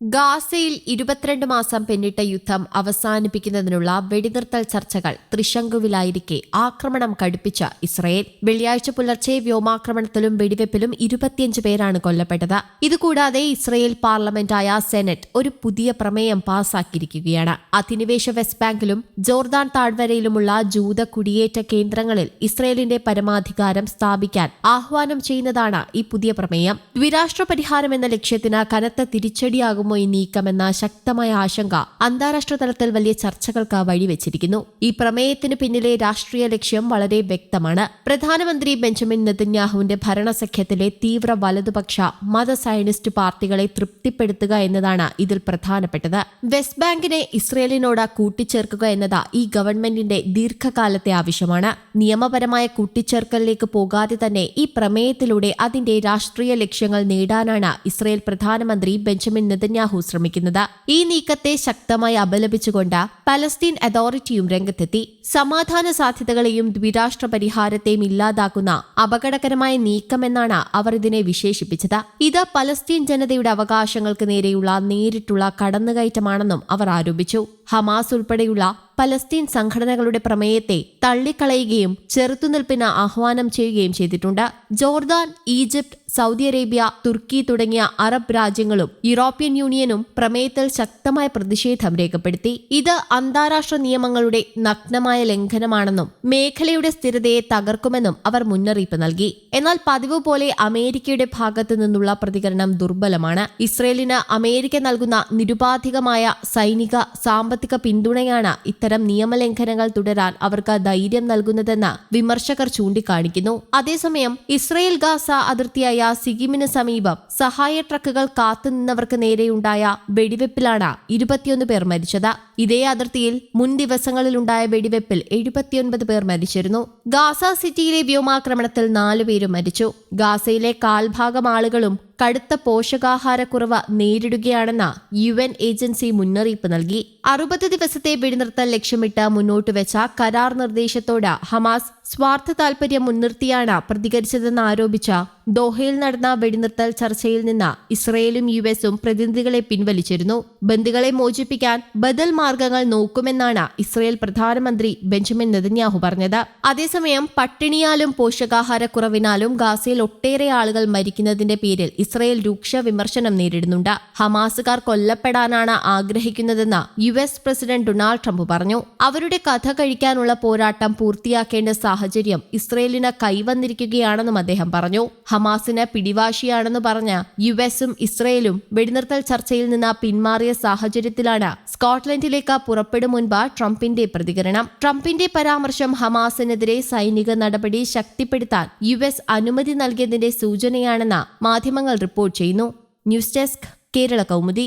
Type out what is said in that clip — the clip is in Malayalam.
ഗാസയിൽ ഇരുപത്തിരണ്ട് മാസം പിന്നിട്ട യുദ്ധം അവസാനിപ്പിക്കുന്നതിനുള്ള വെടിനിർത്തൽ ചർച്ചകൾ ത്രിശങ്കുവിലായിരിക്കെ ആക്രമണം കടുപ്പിച്ച ഇസ്രയേൽ. വെള്ളിയാഴ്ച പുലർച്ചെ വ്യോമാക്രമണത്തിലും വെടിവെപ്പിലും ഇരുപത്തിയഞ്ച് പേരാണ് കൊല്ലപ്പെട്ടത്. ഇതുകൂടാതെ ഇസ്രയേൽ പാർലമെന്റായ സെനറ്റ് ഒരു പുതിയ പ്രമേയം പാസാക്കിയിരിക്കുകയാണ്. അധിനിവേശ വെസ്റ്റ് ബാങ്കിലും ജോർദാൻ താഴ്വരയിലുമുള്ള ജൂത കുടിയേറ്റ കേന്ദ്രങ്ങളിൽ ഇസ്രയേലിന്റെ പരമാധികാരം സ്ഥാപിക്കാൻ ആഹ്വാനം ചെയ്യുന്നതാണ് ഈ പുതിയ പ്രമേയം. ദ്വിരാഷ്ട്ര പരിഹാരം എന്ന ലക്ഷ്യത്തിന് കനത്ത തിരിച്ചടിയാകുമോ ഈ നീക്കമെന്ന ശക്തമായ ആശങ്ക അന്താരാഷ്ട്ര തലത്തിൽ വലിയ ചർച്ചകൾക്ക് വഴിവെച്ചിരിക്കുന്നു ഈ പ്രമേയത്തിന് പിന്നിലെ രാഷ്ട്രീയ ലക്ഷ്യം വളരെ വ്യക്തമാണ്. പ്രധാനമന്ത്രി ബെഞ്ചമിൻ നെതന്യാഹുവിന്റെ ഭരണസഖ്യത്തിലെ തീവ്ര വലതുപക്ഷ മത സയനിസ്റ്റ് പാർട്ടികളെ തൃപ്തിപ്പെടുത്തുക എന്നതാണ് ഇതിൽ പ്രധാനപ്പെട്ടത്. വെസ്റ്റ് ബാങ്കിനെ ഇസ്രയേലിനോട് കൂട്ടിച്ചേർക്കുക എന്നത് ഈ ഗവൺമെന്റിന്റെ ദീർഘകാലത്തെ ആവശ്യമാണ്. നിയമപരമായ കൂട്ടിച്ചേർക്കലിലേക്ക് പോകാതെ തന്നെ ഈ പ്രമേയത്തിലൂടെ അതിന്റെ രാഷ്ട്രീയ ലക്ഷ്യങ്ങൾ നേടാനാണ് ഇസ്രയേൽ പ്രധാനമന്ത്രി ബെഞ്ചമിൻ നെതന്യാഹു ശ്രമിക്കുന്നത്. ഈ നീക്കത്തെ ശക്തമായി അപലപിച്ചുകൊണ്ട് പലസ്തീൻ അതോറിറ്റിയും രംഗത്തെത്തി. സമാധാന സാധ്യതകളെയും ദ്വിരാഷ്ട്ര പരിഹാരത്തെയും ഇല്ലാതാക്കുന്ന അപകടകരമായ നീക്കമെന്നാണ് അവർ ഇതിനെ വിശേഷിപ്പിച്ചത്. ഇത് പലസ്തീൻ ജനതയുടെ അവകാശങ്ങൾക്ക് നേരെയുള്ള നേരിട്ടുള്ള കടന്നുകയറ്റമാണെന്നും അവർ ആരോപിച്ചു. ഹമാസ് ഉൾപ്പെടെയുള്ള പലസ്തീൻ സംഘടനകളുടെ പ്രമേയത്തെ തള്ളിക്കളയുകയും ചെറുത്തുനിൽപ്പിന് ആഹ്വാനം ചെയ്യുകയും ചെയ്തിട്ടുണ്ട്. ജോർദാൻ ഈജിപ്ത് സൗദി അറേബ്യ തുർക്കി തുടങ്ങിയ അറബ് രാജ്യങ്ങളും യൂറോപ്യൻ യൂണിയനും പ്രമേയത്തിൽ ശക്തമായ പ്രതിഷേധം രേഖപ്പെടുത്തി. ഇത് അന്താരാഷ്ട്ര നിയമങ്ങളുടെ നഗ്നമായ ലംഘനമാണെന്നും മേഖലയുടെ സ്ഥിരതയെ തകർക്കുമെന്നും അവർ മുന്നറിയിപ്പ് നൽകി. എന്നാൽ പതിവ് പോലെ അമേരിക്കയുടെ ഭാഗത്തു നിന്നുള്ള പ്രതികരണം ദുർബലമാണ്. ഇസ്രയേലിന് അമേരിക്ക നൽകുന്ന നിരുപാധികമായ സൈനിക സാമ്പത്തിക പിന്തുണയാണ് ഇത്തരം നിയമലംഘനങ്ങൾ തുടരാൻ അവർക്ക് ധൈര്യം നൽകുന്നതെന്ന് വിമർശകർ ചൂണ്ടിക്കാണിക്കുന്നു. അതേസമയം ഇസ്രയേൽ ഗാസ അതിർത്തിയായ സിഗിമിന് സമീപം സഹായ ട്രക്കുകൾ കാത്തുനിന്നവർക്ക് നേരെയുണ്ടായ വെടിവെപ്പിലാണ് ഇരുപത്തിയൊന്ന് പേർ മരിച്ചത്. ഇതേ അതിർത്തിയിൽ മുൻ ദിവസങ്ങളിലുണ്ടായ വെടിവെപ്പിൽ എഴുപത്തിയൊൻപത് പേർ മരിച്ചിരുന്നു. ഗാസ സിറ്റിയിലെ വ്യോമാക്രമണത്തിൽ നാലുപേരും മരിച്ചു. ഗാസയിലെ കാൽഭാഗം ആളുകളും കടുത്ത പോഷകാഹാരക്കുറവ് നേരിടുകയാണെന്ന യു എൻ ഏജൻസി മുന്നറിയിപ്പ് നൽകി. അറുപത് ദിവസത്തെ വെടിനിർത്തൽ ലക്ഷ്യമിട്ട് മുന്നോട്ട് വെച്ച കരാർ നിർദ്ദേശത്തോട് ഹമാസ് സ്വാർത്ഥ താൽപര്യം മുൻനിർത്തിയാണ് പ്രതികരിച്ചതെന്ന് ആരോപിച്ച ദോഹയിൽ നടന്ന വെടിനിർത്തൽ ചർച്ചയിൽ നിന്ന് ഇസ്രയേലും യു എസും പ്രതിനിധികളെ പിൻവലിച്ചിരുന്നു. ബന്ദികളെ മോചിപ്പിക്കാൻ ബദൽ മാർഗങ്ങൾ നോക്കുമെന്നാണ് ഇസ്രയേൽ പ്രധാനമന്ത്രി ബെഞ്ചമിൻ നെതന്യാഹു പറഞ്ഞത്. അതേസമയം പട്ടിണിയാലും പോഷകാഹാരക്കുറവിനാലും ഗാസയിൽ ഒട്ടേറെ ആളുകൾ മരിക്കുന്നതിന്റെ പേരിൽ ഇസ്രയേൽ രൂക്ഷ വിമർശനം നേരിടുന്നുണ്ട്. ഹമാസുകാർ കൊല്ലപ്പെടാനാണ് ആഗ്രഹിക്കുന്നതെന്ന് U S president Donald Trump പറഞ്ഞു. അവരുടെ കഥ കഴിക്കാനുള്ള പോരാട്ടം പൂർത്തിയാക്കേണ്ട സാഹചര്യം ഇസ്രയേലിന് കൈവന്നിരിക്കുകയാണെന്നും അദ്ദേഹം പറഞ്ഞു. ഹമാസിന് പിടിവാശിയാണെന്ന് പറഞ്ഞ യു എസും ഇസ്രയേലും വെടിനിർത്തൽ ചർച്ചയിൽ നിന്ന് പിന്മാറിയ സാഹചര്യത്തിലാണ് സ്കോട്ട്ലൻഡിലേക്ക് പുറപ്പെടും മുൻപ് ട്രംപിന്റെ പ്രതികരണം. ട്രംപിന്റെ പരാമർശം ഹമാസിനെതിരെ സൈനിക നടപടി ശക്തിപ്പെടുത്താൻ യു എസ് അനുമതി നൽകിയതിന്റെ സൂചനയാണെന്ന് മാധ്യമങ്ങൾ റിപ്പോർട്ട് ചെയ്യുന്നു. News desk Kerala Kaumudi.